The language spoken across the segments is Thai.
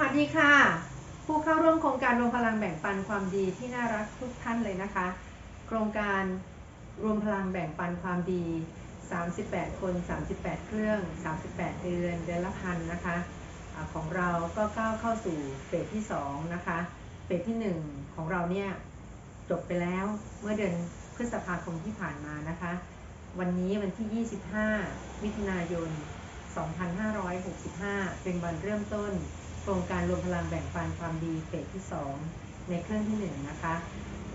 วัสดีค่ะ ผู้เข้าร่วมโครงการรวมพลังแบ่งปันความดีที่น่ารักทุกท่านเลยนะคะ โครงการรวมพลังแบ่งปันความดี 38 คน 38 เครื่อง 38 เดือน เดือนละพันนะคะอาของเราก็ก้าวเข้าสู่เฟสที่ 2 นะคะ เฟสที่ 1 ของเราเนี่ยจบไปแล้วเมื่อเดือนพฤษภาคมที่ผ่านมานะคะ วันนี้วันที่ 25 มิถุนายน 2565 เป็นวันเริ่มต้น ครงการรวมพลังแบ่งปันความดีเฟสที่ 2 ในเครื่องที่ 1 นะคะ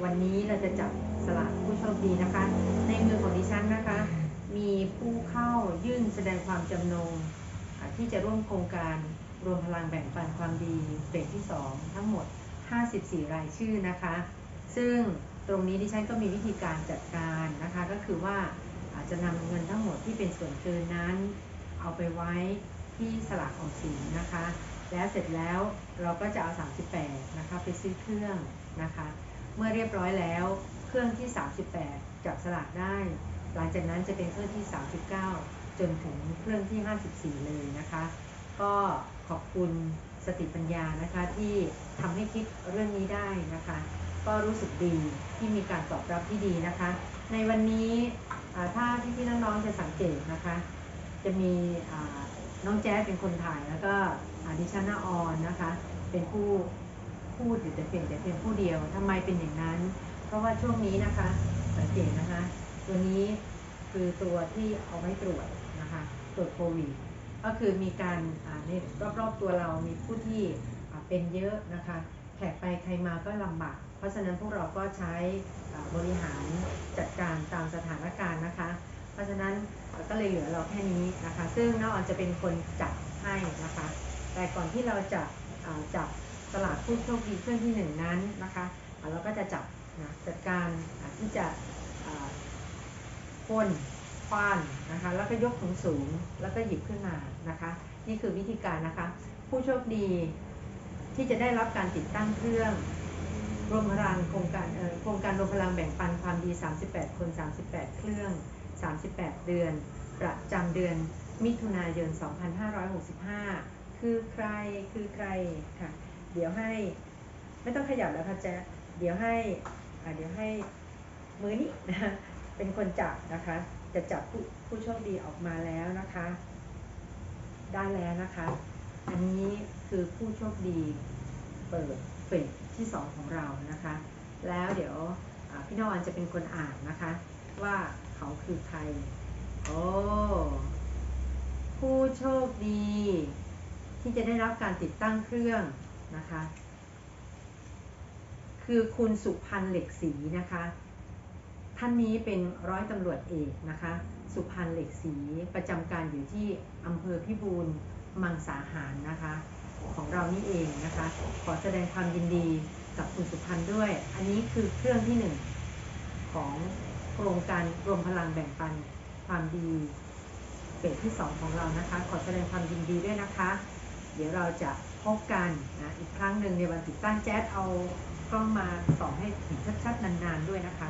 วันนี้เราจะจับสลากผู้โชคดีนะคะ ในมือของดิฉันนะคะ มีผู้เข้ายื่นแสดงความจำนงที่จะร่วมโครงการรวมพลังแบ่งปันความดีเฟสที่ 2 ทั้งหมด 54 รายชื่อนะคะ ซึ่งตรงนี้ดิฉันก็มีวิธีการจัดการนะคะ ก็คือว่าอาจจะนำเงินทั้งหมดที่เป็นส่วนเกินนั้น เอาไปไว้ที่สลากออมสินนะคะ แล้วเสร็จแล้วเราก็จะเอา 38 นะคะไปซื้อเครื่องนะคะ เมื่อเรียบร้อยแล้วเครื่องที่ 38 จับสลากได้ หลังจากนั้นจะเป็นเครื่องที่ 39 จนถึงเครื่องที่ 54 เลยนะคะ ก็ขอบคุณสติปัญญานะคะที่ทำให้คิดเรื่องนี้ได้นะคะ ก็รู้สึกดีที่มีการตอบรับที่ดีนะคะ ในวันนี้ถ้าพี่ๆน้องๆจะสังเกตนะคะ จะมีน้องแจ๊สเป็นคนถ่ายแล้วก็ ดิฉันนาออนนะคะ เป็นผู้พูดอยู่แต่เพียงแต่เพียงผู้เดียวทำไมเป็นอย่างนั้น เพราะว่าช่วงนี้นะคะสังเกตนะคะ ตัวนี้คือตัวที่เอาไว้ตรวจนะคะตรวจโควิดก็คือมีการอ่าในรอบๆตัวเรามีผู้ที่เป็นเยอะนะคะแขกไปใครมาก็ลำบาก เพราะฉะนั้นพวกเราก็ใช้บริหารจัดการตามสถานการณ์นะคะ เพราะฉะนั้นก็เลยเหลือเราแค่นี้นะคะ ซึ่งน้าออนจะเป็นคนจัดให้นะคะ แต่ก่อนที่เราจะาจับตลาดผู้โชคดีเครื่องที่หนึ่งนั้นนะคะเราก็จะจับนะจัดการที่จะพ่นคว้านนะคะแล้วก็ยกถุงสูงแล้วก็หยิบขึ้นมานะคะ นี่คือวิธีการนะคะ ผู้โชคดีที่จะได้รับการติดตั้งเครื่องรวมพลังโครงการโครงการรวมพลังแบ่งปันความดี 38 คน 38 เครื่อง 38 เดือน ประจำเดือนมิถุนายน 2565 คือใครคือใครค่ะ เดี๋ยวให้ ไม่ต้องขยับแล้วค่ะแจ๊คเดี๋ยวให้อ่าเดี๋ยวให้มือนี้นะเป็นคนจับนะคะ จะจับผู้ผู้โชคดีออกมาแล้วนะคะ ได้แล้วนะคะ อันนี้คือผู้โชคดีเปิดเฟสที่2ของเรานะคะ แล้วเดี๋ยวพี่นวันจะเป็นคนอ่านนะคะ ว่าเขาคือใครโอ้ ผู้โชคดี ที่จะได้รับการติดตั้งเครื่องนะคะ คือคุณสุพันธ์เหล็กศรีนะคะ ท่านนี้เป็นร้อยตำรวจเอกนะคะ สุพันธ์เหล็กศรีประจำการอยู่ที่อำเภอพิบูลมังสาหารนะคะ ของเรานี่เองนะคะ ขอแสดงความยินดีกับคุณสุพันธ์ด้วย อันนี้คือเครื่องที่หนึ่งของโครงการรวมพลังแบ่งปันความดีเฟสที่ 2 ของเรานะคะ ขอแสดงความยินดีด้วยนะคะ เดี๋ยวเราจะพบกันนะอีกครั้งหนึ่งในวันติดตั้งแจ๊สเอากล้องมาส่องให้เห็นชัดๆนานๆด้วยนะคะ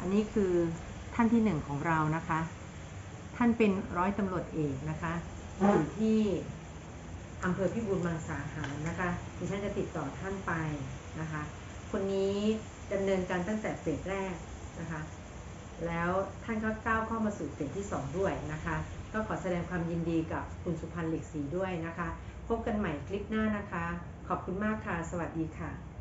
อันนี้คือท่านที่หนึ่งของเรานะคะ ท่านเป็นร้อยตำรวจเอกนะคะอยู่ที่อำเภอพิบูลมังสาหารนะคะดิฉันจะติดต่อท่านไปนะคะ คนนี้ดำเนินการตั้งแต่เฟสแรกนะคะ แล้วท่านก็ก้าวเข้ามาสู่เฟสที่ 2 ด้วยนะคะ ก็ขอแสดงความยินดีกับคุณสุพันธ์เหล็กศรีด้วยนะคะ พบกันใหม่คลิปหน้านะคะ ขอบคุณมากค่ะ สวัสดีค่ะ